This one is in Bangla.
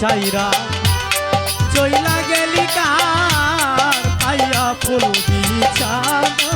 চাইরা। চইলা গেলি কার পাইয়া ফুল বিছানা